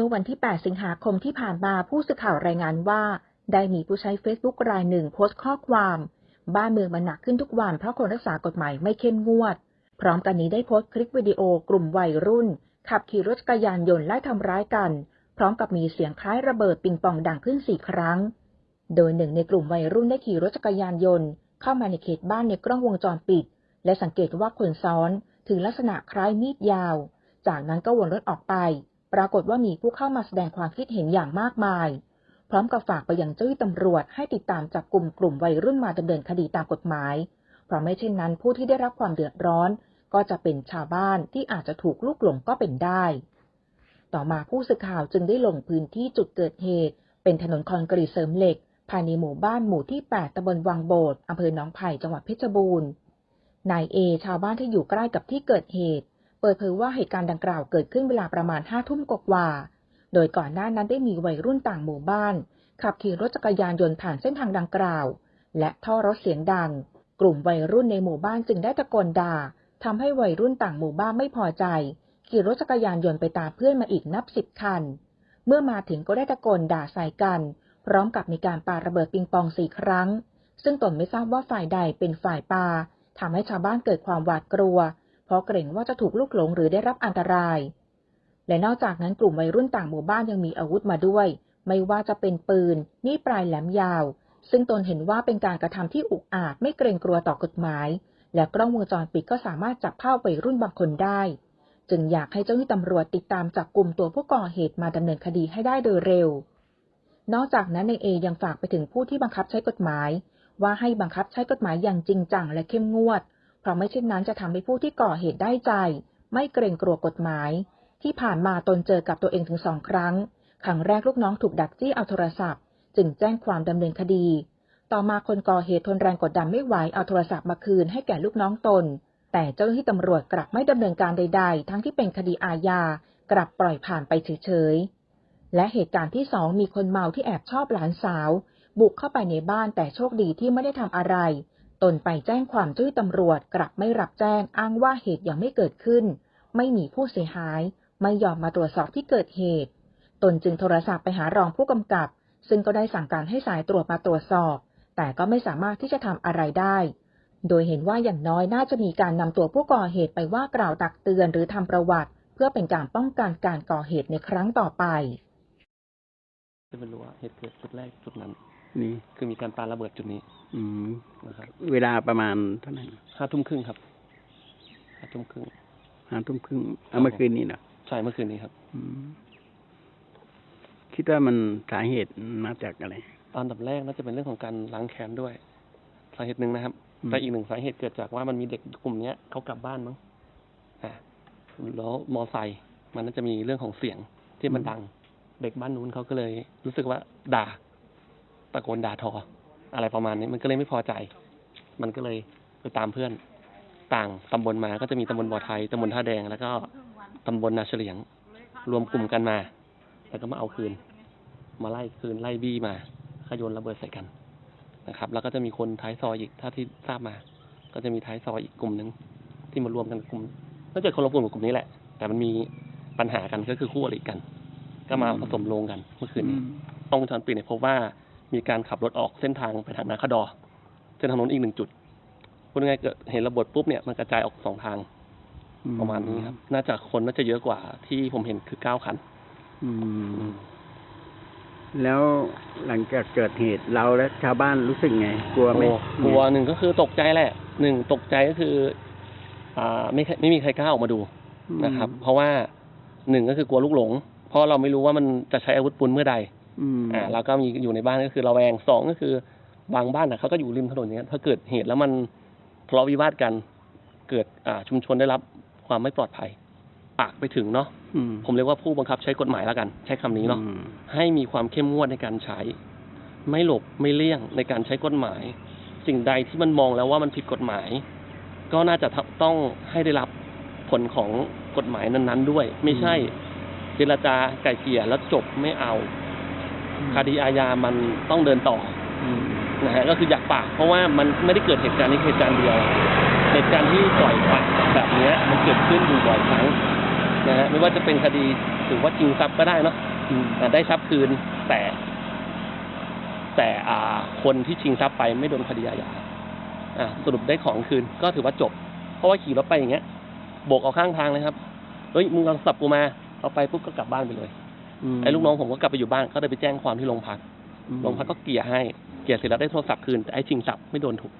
มื่อวันที่ 8 สิงหาคมที่ผ่านมาผู้สื่อข่าวรายงานว่า ได้มีผู้ใช้ Facebook รายหนึ่งโพสต์ข้อความ บ้านเมืองมันหนักขึ้นทุกวันเพราะคนรักษากฎหมายไม่เข้มงวด พร้อมกันนี้ได้โพสต์คลิปวิดีโอกลุ่มวัยรุ่น ขับขี่รถจักรยานยนต์ไล่ทำร้ายกัน พร้อมกับมีเสียงคล้ายระเบิดปิงปองดังขึ้นสี่ครั้ง โดยหนึ่งในกลุ่มวัยรุ่นได้ขี่รถจักรยานยนต์ เข้ามาในเขตบ้านในกล้องวงจรปิด และสังเกตว่าคนซ้อนถึงลักษณะคล้ายมีดยาว จากนั้นก็วนรถออกไป ปรากฏว่ามีผู้เข้ามาแสดงความคิดเห็นอย่างมากมาย พร้อมกับฝากไปยังเจ้าหน้าที่ตำรวจให้ติดตามจับกลุ่มกลุ่มวัยรุ่นมาดำเนินคดีตามกฎหมาย เพราะไม่เช่นนั้นผู้ที่ได้รับความเดือดร้อน ก็จะเป็นชาวบ้านที่อาจจะถูกลูกหลงก็เป็นได้ ต่อมาผู้สื่อข่าวจึงได้ลงพื้นที่จุดเกิดเหตุ เป็นถนนคอนกรีตเสริมเหล็ก ภายในหมู่บ้านหมู่ที่ 8ตำบลวังโบดอำเภอหนองไผ่จังหวัดเพชรบูรณ์นายเอชาวบ้านที่อยู่ใกล้กับที่เกิดเหตุ เปิดเผยว่าเหตุการณ์ดังกล่าวเกิดขึ้นเวลาประมาณห้าทุ่มกว่าโดยก่อนหน้านั้นได้มีวัยรุ่นต่างหมู่บ้าน ขับขี่รถจักรยานยนต์ผ่านเส้นทางดังกล่าว และท่อรถเสียงดัง กลุ่มวัยรุ่นในหมู่บ้านจึงได้ตะโกนด่าทำให้วัยรุ่นต่างหมู่บ้านไม่พอใจ ขี่รถจักรยานยนต์ไปตามเพื่อนมาอีกนับสิบคัน เมื่อมาถึงก็ได้ตะโกนด่าใส่กัน พร้อมกับมีการปาระเบิดปิงปองสี่ครั้ง ซึ่งตนไม่ทราบว่าฝ่ายใดเป็นฝ่ายปาทำให้ชาวบ้านเกิดความหวาดกลัว เพราะเกรงว่าจะถูกลูกหลงหรือได้รับอันตราย และนอกจากนั้นกลุ่มวัยรุ่นต่างหมู่บ้านยังมีอาวุธมาด้วย ไม่ว่าจะเป็นปืนมีดปลายแหลมยาว ซึ่งตนเห็นว่าเป็นการกระทำที่อุกอาจไม่เกรงกลัวต่อกฎหมาย และกล้องวงจรปิดก็สามารถจับภาพวัยรุ่นบางคนได้ จึงอยากให้เจ้าหน้าที่ตำรวจติดตามจับกลุ่มตัวผู้ก่อเหตุมาดำเนินคดีให้ได้โดยเร็ว นอกจากนั้นในเอยังฝากไปถึงผู้ที่บังคับใช้กฎหมาย ว่าให้บังคับใช้กฎหมายอย่างจริงจังและเข้มงวด ราะไม่เช่นนั้นจะทำให้ผู้ที่ก่อเหตุได้ใจ ไม่เกรงกลัวกฎหมาย ที่ผ่านมาตนเจอกับตัวเองถึงสองครั้ง ครั้งแรกลูกน้องถูกดักจี้เอาโทรศัพท์ จึงแจ้งความดำเนินคดี ต่อมาคนก่อเหตุทนแรงกดดันไม่ไหวเอาโทรศัพท์มาคืนให้แก่ลูกน้องตน แต่เจ้าหน้าที่ตำรวจกลับไม่ดำเนินการใด ๆ ทั้งที่เป็นคดีอาญากลับปล่อยผ่านไปเฉยๆ และเหตุการณ์ที่สองมีคนเมาที่แอบชอบหลานสาว บุกเข้าไปในบ้านแต่โชคดีที่ไม่ได้ทำอะไร ตนไปแจ้งความที่ตำรวจกลับไม่รับแจ้งอ้างว่าเหตุยังไม่เกิดขึ้น ไม่มีผู้เสียหาย ไม่ยอมมาตรวจสอบที่เกิดเหตุ ตนจึงโทรศัพท์ไปหารองผู้กำกับ ซึ่งก็ได้สั่งการให้สายตรวจมาตรวจสอบ แต่ก็ไม่สามารถที่จะทำอะไรได้ โดยเห็นว่าอย่างน้อยน่าจะมีการนำตัวผู้ก่อเหตุไปว่ากล่าวตักเตือนหรือทำประวัติ เพื่อเป็นการป้องกันการก่อเหตุในครั้งต่อไปจะไม่รู้ว่าเหตุเกิดจุดแรกจุดนั้น นี่คือมีการปาระเบิดจุดนี้ อืมนะครับ เวลาประมาณเท่าไหร่ห้าทุ่มครึ่งครับห้าทุ่มครึ่งห้าทุ่มครึ่งเอาเมื่อคืนนี้เหรอใช่เมื่อคืนนี้ครับ อืมคิดว่ามันสาเหตุมาจากอะไรอันดับแรกน่าจะเป็นเรื่องของการล้างแค้นด้วย สาเหตุหนึ่งนะครับอืมแต่อีกหนึ่งสาเหตุเกิดจากว่ามันมีเด็กกลุ่มเนี้ยเขากลับบ้านมั้งอ่าแล้วมอไซค์มันน่าจะมีเรื่องของเสียงที่มันดัง เด็กบ้านนู้นเขาก็เลยรู้สึกว่าด่าตะโกนด่าทอ อะไรประมาณนี้ มันก็เลยไม่พอใจ มันก็เลยไปตามเพื่อน ต่างตำบลมาก็จะมีตำบลบ่อไทยตำบลท่าแดงแล้วก็ตำบลนาเฉลียง รวมกลุ่มกันมา แล้วก็มาเอาคืน มาไล่คืนไล่บี้มาขโยนระเบิดใส่กันนะครับ แล้วก็จะมีคนท้ายซอยอีกถ้าที่ทราบมา ก็จะมีท้ายซอยอีกกลุ่มหนึ่งที่มารวมกันกลุ่มน่าจะคนละกลุ่มกับกลุ่มนี้แหละ แต่มันมีปัญหากันก็คือคู่อริกัน ก็มาผสมลงกันเมื่อคืนอืนี้มกล้องวงจรปิดเนี่ยพบว่า มีการขับรถออกเส้นทางไปทางนาคดอเส้นทางนู้นอีกหนึ่งจุดพูดง่ายๆเกิดเห็นระเบิดปุ๊บเนี่ยมันกระจายออกสองทางประมาณนี้ครับ น่าจะคนน่าจะเยอะกว่าที่ผมเห็นคือเก้าคันอืมแล้วหลังจากเกิดเหตุเราและชาวบ้านรู้สึกไง กลัวไหมโอ้กลัวหนึ่งก็คือตกใจแหละหนึ่งตกใจก็คือ อ่า ไม่เคไม่มีใครกล้าออกมาดูอืมนะครับ เพราะว่าหนึ่งก็คือกลัวลูกหลง เพราะเราไม่รู้ว่ามันจะใช้อาวุธปืนเมื่อใด อืมอ่าแล้วก็มีอยู่ในบ้านก็คือระแวงสองก็คือบางบ้านอะเขาก็อยู่ริมถนนอย่างเงี้ยถ้าเกิดเหตุแล้วมันทะเลาะวิวาทกัน เกิดอ่าชุมชนได้รับความไม่ปลอดภัยปากไปถึงเนาะอืมผมเรียกว่าผู้บังคับใช้กฎหมายแล้วกัน ใช้คำนี้เนาะอืมให้มีความเข้มงวดในการใช้ ไม่หลบไม่เลี่ยงในการใช้กฎหมาย สิ่งใดที่มันมองแล้วว่ามันผิดกฎหมาย ก็น่าจะต้องให้ได้รับผลของกฎหมายนั้น ๆ ด้วย ไม่ใช่เจรจาไก่เกลี่ยแล้วจบไม่เอาค ดีอาญามันต้องเดินต่ออืมนะฮะก็คืออยากปากเพราะว่ามันไม่ได้เกิดเหตุการณ์นี้เหตุการณ์เดียว เหตุการณ์ที่ปล่อยปากแบบเนี้ยมันเกิดขึ้นอยู่บ่อยครั้งนะฮะไม่ว่าจะเป็นคดีถือว่าจริงทรัพย์ก็ได้เนาะอืมอ่าได้ทรัพย์คืนแต่ แต่อ่าคนที่ชิงทรัพย์ไปไม่โดนคดีอาญาอ่าสรุปได้ของคืนก็ถือว่าจบ เพราะว่าขี่รถไปอย่างเงี้ยโบกเอาข้างทางเลยครับเฮ้ยมึงเอาโทรศัพท์กูมาเอาไปปุ๊บก็กลับบ้านไปเลยม ไอ้ลูกน้องผมก็กลับไปอยู่บ้านก็เลยไปแจ้งความที่โรงพักอืมโรงพักก็เกลี่ยให้เกลี่ยเสร็จแล้วได้โทรศัพท์คืนแต่ไอ้ชิงทรัพย์ไม่โดนถูก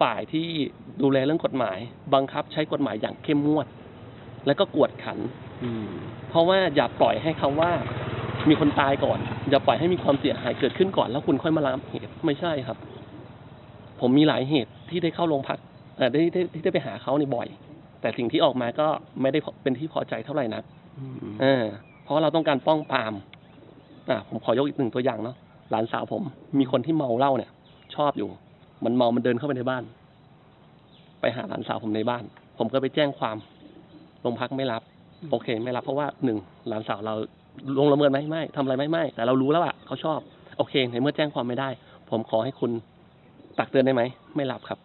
ฝ่ายที่ดูแลเรื่องกฎหมาย บังคับใช้กฎหมายอย่างเข้มงวด แล้วก็กวดขัน อืมเพราะว่าอย่าปล่อยให้คำว่า มีคนตายก่อน อย่าปล่อยให้มีความเสียหายเกิดขึ้นก่อน แล้วคุณค่อยมาลามเหตุไม่ใช่ครับ ผมมีหลายเหตุที่ได้เข้าโรงพักเอ่อได้ได้ที่ได้ไปหาเขาในบ่อย แต่สิ่งที่ออกมาก็ไม่ได้เป็นที่พอใจเท่าไหร่นักอืม เพราะเราต้องการป้องปรามอ่าผมขอยกอีกหนึ่งตัวอย่างเนาะหลานสาวผม มีคนที่เมาเหล้าเนี่ย ชอบอยู่ มันเมามันเดินเข้าไปในบ้าน ไปหาหลานสาวผมในบ้าน ผมก็ไปแจ้งความโรงพักไม่รับ โอเค ไม่รับเพราะว่าหนึ่งหลานสาวเราลงละเมิดไหมไม่ทำอะไรไหมไม่แต่เรารู้แล้วอะเขาชอบ โอเคในเมื่อแจ้งความไม่ได้ ผมขอให้คุณตักเตือนได้ไหมไม่รับครับ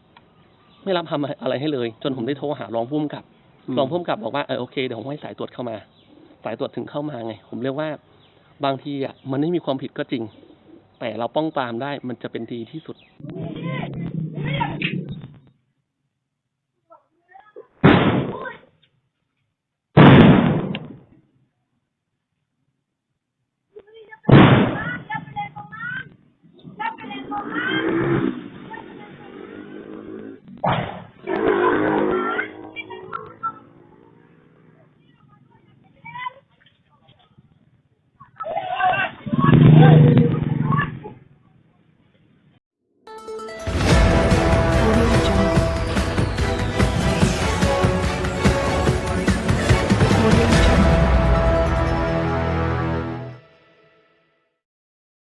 ไม่รับทำอะไรให้เลย จนผมได้โทรหารองผู้กำกับรองผู้กำกับบอกว่าเออโอเคเดี๋ยวผมให้สายตรวจเข้ามาายตรวจถึงเข้ามาไง ผมเรียกว่าบางทีอะมันไม่มีความผิดก็จริง แต่เราป้องปรามได้มันจะเป็นดีที่สุด